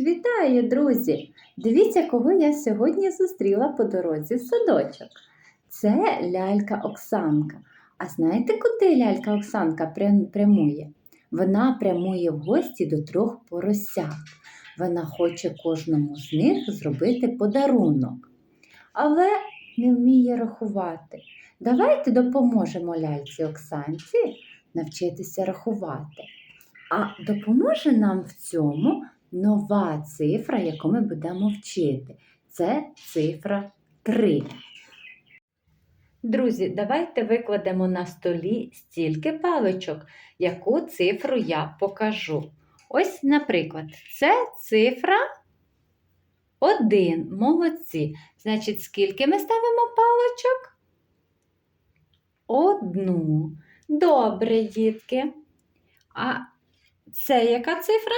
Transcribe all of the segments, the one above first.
Вітаю, друзі! Дивіться, кого я сьогодні зустріла по дорозі в садочок. Це лялька Оксанка. А знаєте, куди лялька Оксанка прямує? Вона прямує в гості до трьох поросят. Вона хоче кожному з них зробити подарунок, але не вміє рахувати. Давайте допоможемо ляльці Оксанці навчитися рахувати. А допоможе нам в цьому нова цифра, яку ми будемо вчити. Це цифра 3. Друзі, давайте викладемо на столі стільки паличок, яку цифру я покажу. Ось, наприклад, це цифра 1. Молодці. Значить, скільки ми ставимо паличок? Одну. Добре, дітки. А це яка цифра?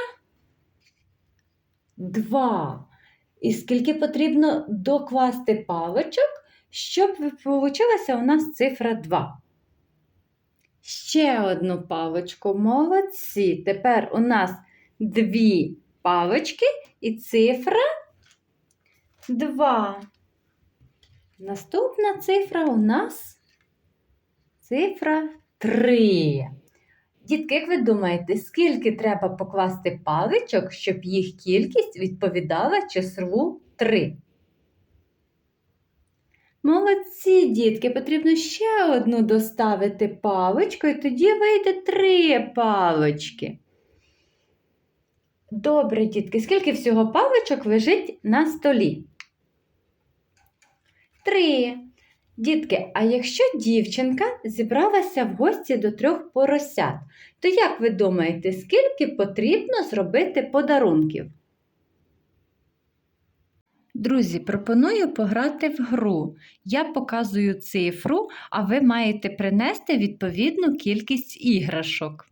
Два. І скільки потрібно докласти паличок, щоб вийшла у нас цифра 2. Ще одну паличку. Молодці. Тепер у нас дві палички і цифра 2. Наступна цифра у нас цифра 3. Дітки, як ви думаєте, скільки треба покласти паличок, щоб їх кількість відповідала числу 3? Молодці, дітки, потрібно ще одну доставити паличку, і тоді вийде три палички. Добре, дітки, скільки всього паличок лежить на столі? Три. Дітки, а якщо дівчинка зібралася в гості до трьох поросят, то як ви думаєте, скільки потрібно зробити подарунків? Друзі, пропоную пограти в гру. Я показую цифру, а ви маєте принести відповідну кількість іграшок.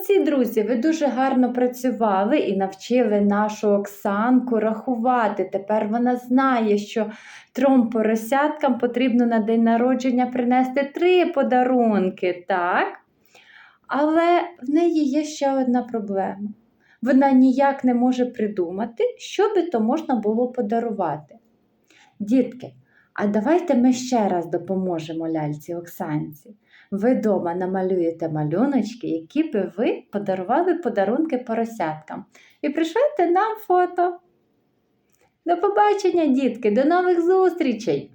Молодці, друзі, ви дуже гарно працювали і навчили нашу Оксанку рахувати. Тепер вона знає, що трьом поросяткам потрібно на день народження принести три подарунки, так? Але в неї є ще одна проблема. Вона ніяк не може придумати, що би то можна було подарувати. Дітки, а давайте ми ще раз допоможемо ляльці Оксанці ви вдома намалюєте малюночки, які би ви подарували подарунки поросяткам. І пришлете нам фото. До побачення, дітки, до нових зустрічей!